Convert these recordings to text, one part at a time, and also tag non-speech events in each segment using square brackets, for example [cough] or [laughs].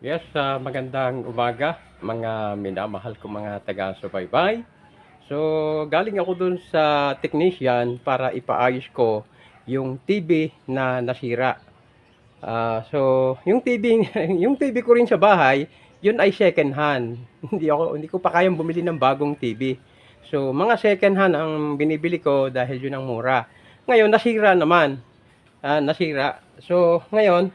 Yes, ah, magandang umaga mga minamahal ko mga taga-subaybay. So, galing ako dun sa technician para ipaayos ko yung TV na nasira. Ah, so, yung TV, [laughs] yung TV ko rin sa bahay, yun ay second hand. [laughs] Hindi ako hindi ko pa kayang bumili ng bagong TV. So, mga second hand ang binibili ko dahil yun ang mura. Ngayon nasira naman. Ah, nasira. So, ngayon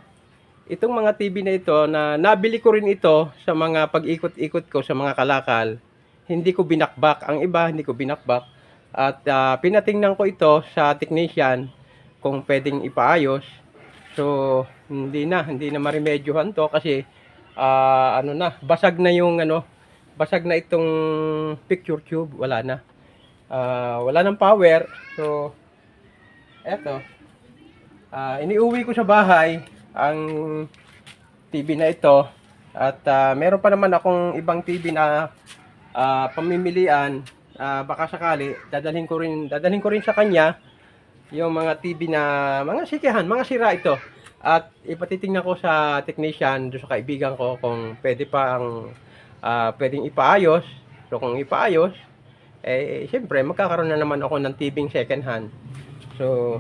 itong mga TV na ito na nabili ko rin ito sa mga pag-ikot-ikot ko sa mga kalakal. Hindi ko binakbak. Ang iba hindi ko binakbak. At ah, pinatingnan ko ito sa technician kung pwedeng ipaayos. So, hindi na, hindi na maremedyohan to kasi ah, ano na, basag na yung ano, basag na itong picture tube, wala na. Ah, wala ng power. So, eto. Ah, iniuwi ko sa bahay ang TV na ito at ah, meron pa naman akong ibang TV na ah, pamimilian Ah, baka sakali dadalhin ko rin dadalhin ko rin sa kanya yung mga TV na mga sikihan, mga sira ito. At ipatitingnan ko sa technician doon sa kaibigan ko kung pwede pa ang ah, pwedeng ipaayos. So kung ipaayos, eh siyempre magkakaroon na naman ako ng TV second hand. So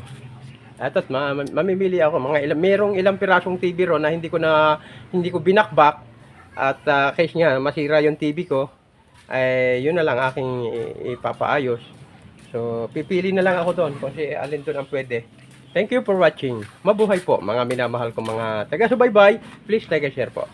at ma ma- mamimili ako mga ilang merong ilang pirasong TV ro na hindi ko na hindi ko binakbak at ah, case nga masira yung TV ko ay yun na lang aking ipapaayos. So pipili na lang ako doon kung si alin doon ang pwede. Thank you for watching. Mabuhay po mga minamahal ko mga taga-subaybay. Please like and share po.